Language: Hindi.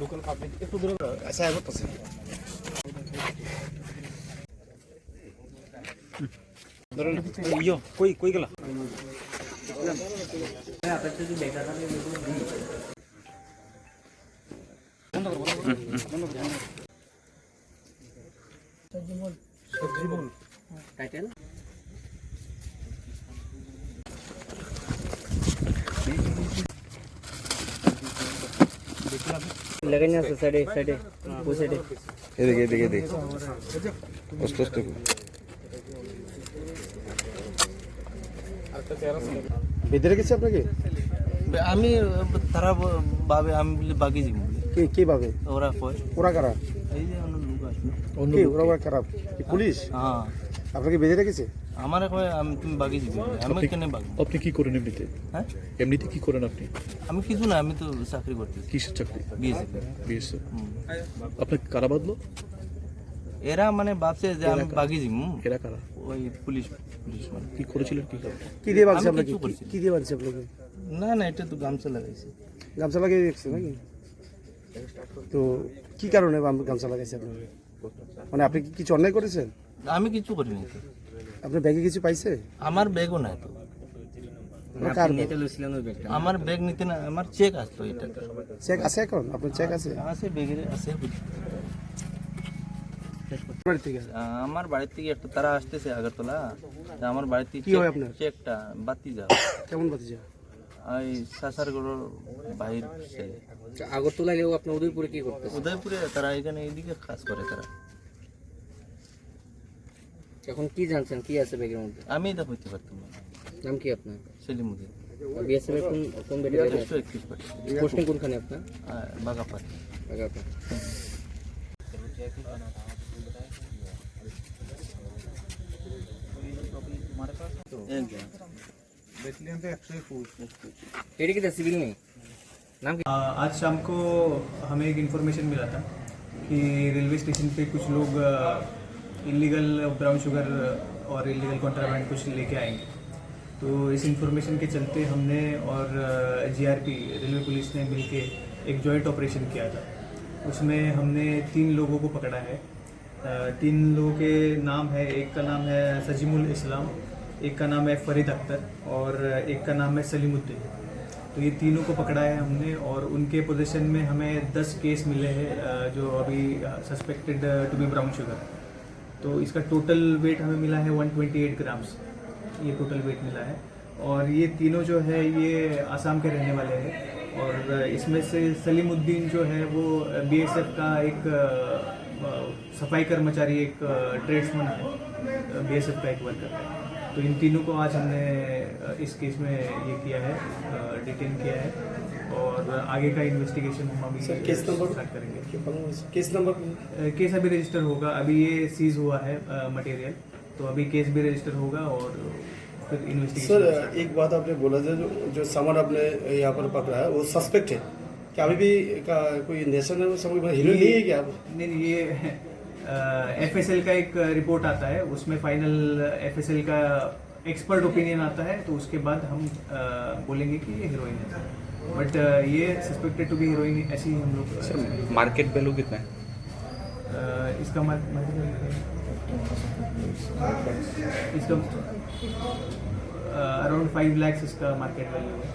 লোকাল পাবলিক একটু দূরে আচ্ছা এবার পাশে ধরেন ইয়ো কই কই গেলা বন্ধ কর বন্ধ কর বন্ধ কর সজিবুল টাইটেল লাগাই আছে সাইডে সাইডে ওই সাইডে এদিকে এদিকে এদিকে আস্তে আস্তে বেঁধে রেখেছে আপনাকে? আমি তারা ভাবে আমি বলি বাকি যাব কে কে পাবে ওরা কয়। ওরা কারা? এই যে অন্য লোক কে ওরা ওরা কারা পুলিশ? হ্যাঁ। আপনাকে বেঁধে রেখেছে আমার কয় আমি তুমি বাকি বলে। আমি কেন বাকি আপনি কি করেন এমনিতে? হ্যাঁ? এমনিতে কি করেন আপনি? আমি কিছু না আমি তো চাকরি করতেছি। কিসের চাকরি? বিএসএফ বিএসএফ আপনাকে কারা বাঁধলো এরা মানে ভাবছে যে আমি বাকি যাব এরা কারা? ওই পুলিশ পুলিশ মানে। কি করেছিলেন কি কি দিয়ে আমি আপনাকে? কি- করিনি। দিয়ে বাঁধছে আপনাকে? না না এটা তো গামছা লাগাইছে। গামছা লাগিয়ে রেখেছে নাকি? তো কি কারণে গাম- গামছা লাগাইছে আপনাকে? মানে আপনি কি কিছু অন্যায় করেছেন? আমি কিছু করিনি। আপনার ব্যাগে কিছু পাইছে? আমার ব্যাগও নাই তো। আমার ব্যাগ নিতে না আমার চেক আসতো এটা চেক আছে এখন? আপনার চেক আছে? আছে ব্যাগের আছে। আমার বাড়ির থেকে একটা তারা আসতেছে আগরতলা। তা আমার বাড়ির থেকে কি হয় আপনার? চেকটা বাতি যাও কেমন বাতিজা? ওই সাসারগড়ের বাহির ছেলে আগরতলা গেলেও আপনার উদয়পুরে কি করতেছে? উদয়পুরে তারা এখানে এইদিকে কাজ করে তারা। এখন কি জানছেন কি আছে ব্যাগের মধ্যে আমি এটা হইতে পারতাম না নাম কি আপনার সেলিমুদ্দিন বিএসএফ এর কোন কোন ব্যাটালিয়ন একশো একত্রিশ পার্টি পোস্টিং কোনখানে আপনার বাগাপাত আগে আপনার एडी किधर सिविल में नाम क्या आ, आज शाम को हमें एक इन्फॉर्मेशन मिला था कि रेलवे स्टेशन पे कुछ लोग इलीगल ब्राउन शुगर और इलीगल कॉन्ट्राबैंड कुछ लेके आएँगे। तो इस इन्फॉर्मेशन के चलते हमने और जीआरपी रेलवे पुलिस ने मिलके एक जॉइंट ऑपरेशन किया था। उसमें हमने तीन लोगों को पकड़ा है। तीन लोगों के नाम है, एक का नाम है सजीमुल इस्लाम, एक का नाम है फरीद अख्तर और एक का नाम है सलीमुद्दीन। तो ये तीनों को पकड़ा है हमने और उनके पोजीशन में हमें 10 केस मिले हैं जो अभी suspected to be brown sugar तो इसका टोटल वेट हमें मिला है 128 ग्राम्स ये टोटल वेट मिला है। और ये तीनों जो है, ये आसाम के रहने वाले हैं। और इसमें से सलीमुद्दीन जो है, वो बीएसएफ का एक सफ़ाई कर्मचारी, एक ट्रेड्समैन है। बीएसएफ का एक वर्कर है। तो इन तीनों को आज हमने इस केस में ये किया है डिटेन किया है। और आगे का इन्वेस्टिगेशन हम अभी केस नंबर? करेंगे। केस नंबर केस अभी रजिस्टर होगा। अभी ये सीज हुआ है मटेरियल तो अभी केस भी रजिस्टर होगा और फिर इन्वेस्टिगेशन सर एक बात आपने बोला था जो जो सामान आपने यहाँ पर पकड़ा है वो सस्पेक्ट है। क्या अभी भी का कोई नेशनल सामान? हीरो नहीं है क्या? नहीं ये एफ़ एस एल का एक रिपोर्ट आता है। उसमें फाइनल एफ़ एस एल का एक्सपर्ट ओपिनियन आता है। तो उसके बाद हम अ, बोलेंगे कि ये हीरोइन है। बट uh, ये सस्पेक्टेड टू बी हीरोइन ऐसी हम लोग सर मार्केट वैल्यू कितना है? इसका uh, मार्केट इसका अराउंड फाइव लैक्स इसका मार्केट वैल्यू है।